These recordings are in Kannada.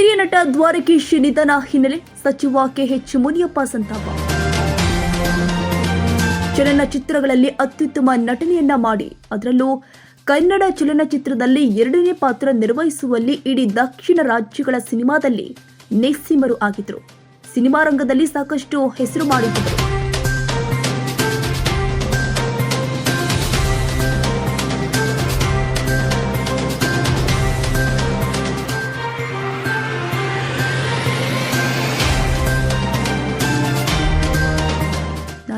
ಹಿರಿಯ ನಟ ದ್ವಾರಕೀಶ್ ನಿಧನ ಹಿನ್ನೆಲೆ ಸಚಿವ ಕೆಎಚ್ ಮುನಿಯಪ್ಪ ಸಂತಾಪ. ಚಲನಚಿತ್ರಗಳಲ್ಲಿ ಅತ್ಯುತ್ತಮ ನಟನೆಯನ್ನ ಮಾಡಿ. ಅದರಲ್ಲೂ ಕನ್ನಡ ಚಲನಚಿತ್ರದಲ್ಲಿ ಎರಡನೇ ಪಾತ್ರ ನಿರ್ವಹಿಸುವಲ್ಲಿ ಇಡೀ ದಕ್ಷಿಣ ರಾಜ್ಯಗಳ ಸಿನಿಮಾದಲ್ಲಿ ನೆಸ್ಸಿಮರು ಆಗಿದ್ರು. ಸಿನಿಮಾ ರಂಗದಲ್ಲಿ ಸಾಕಷ್ಟು ಹೆಸರು ಮಾಡಿದ್ದರು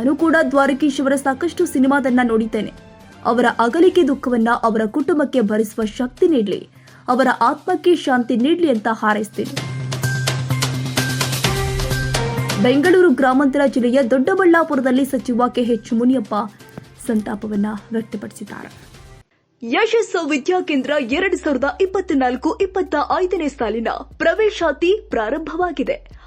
ನಾನು ಕೂಡ ದ್ವಾರಕೀಶ್ ಅವರ ಸಾಕಷ್ಟು ಸಿನಿಮಾದನ್ನ ನೋಡಿದ್ದೇನೆ. ಅವರ ಅಗಲಿಕೆ ದುಃಖವನ್ನ ಅವರ ಕುಟುಂಬಕ್ಕೆ ಭರಿಸುವ ಶಕ್ತಿ ನೀಡಲಿ. ಅವರ ಆತ್ಮಕ್ಕೆ ಶಾಂತಿ ನೀಡಲಿ ಅಂತ ಹಾರೈಸ್ತೇನೆ. ಬೆಂಗಳೂರು ಗ್ರಾಮಾಂತರ ಜಿಲ್ಲೆಯ ದೊಡ್ಡಬಳ್ಳಾಪುರದಲ್ಲಿ ಸಚಿವ ಕೆಎಚ್ ಮುನಿಯಪ್ಪ ಸಂತಾಪವನ್ನ ವ್ಯಕ್ತಪಡಿಸಿದ್ದಾರೆ. ಯಶಸ್ಸು ವಿದ್ಯಾಕೇಂದ್ರ ಎರಡು ಸಾವಿರದ ಇಪ್ಪತ್ನಾಲ್ಕು ಇಪ್ಪತ್ತ ಐದನೇ ಸಾಲಿನ ಪ್ರವೇಶಾತಿ ಪ್ರಾರಂಭವಾಗಿದೆ.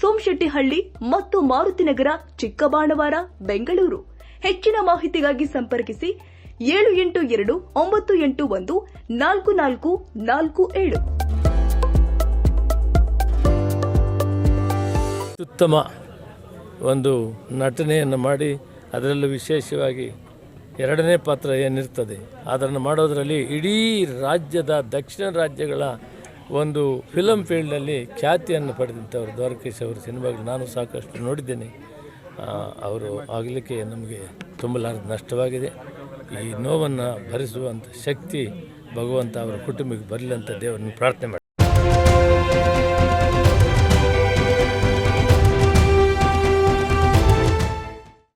ಸೋಮಶೆಟ್ಟಿಹಳ್ಳಿ ಮತ್ತು ಮಾರುತಿನಗರ ಚಿಕ್ಕಬಾಣವಾರ, ಬೆಂಗಳೂರು. ಹೆಚ್ಚಿನ ಮಾಹಿತಿಗಾಗಿ ಸಂಪರ್ಕಿಸಿ ಏಳು ಎಂಟು ಎರಡು ಒಂಬತ್ತು ಎಂಟು ಒಂದು ನಾಲ್ಕು ನಾಲ್ಕು ನಾಲ್ಕು ಏಳು. ಉತ್ತಮ ಒಂದು ನಟನೆಯನ್ನು ಮಾಡಿ ಅದರಲ್ಲೂ ವಿಶೇಷವಾಗಿ ಎರಡನೇ ಪಾತ್ರ ಏನಿರ್ತದೆ, ಅದನ್ನು ಮಾಡೋದರಲ್ಲಿ ಇಡೀ ರಾಜ್ಯದ ದಕ್ಷಿಣ ರಾಜ್ಯಗಳ ಒಂದು ಫಿಲಮ್ ಫೀಲ್ಡ್ನಲ್ಲಿ ಖ್ಯಾತಿಯನ್ನು ಪಡೆದಂಥವ್ರು ದ್ವಾರಕೀಶ್ ಅವರು ಸಿನಿಮಾಗಳು ನಾನು ಸಾಕಷ್ಟು ನೋಡಿದ್ದೇನೆ. ಅವರು ಆಗಲಿಕ್ಕೆ ನಮಗೆ ತುಂಬಲಾರದ ನಷ್ಟವಾಗಿದೆ. ಈ ನೋವನ್ನು ಭರಿಸುವಂಥ ಶಕ್ತಿ ಭಗವಂತ ಅವರ ಕುಟುಂಬಕ್ಕೆ ಬರಲಿ ಅಂತ ದೇವರನ್ನು ಪ್ರಾರ್ಥನೆ ಮಾಡಿ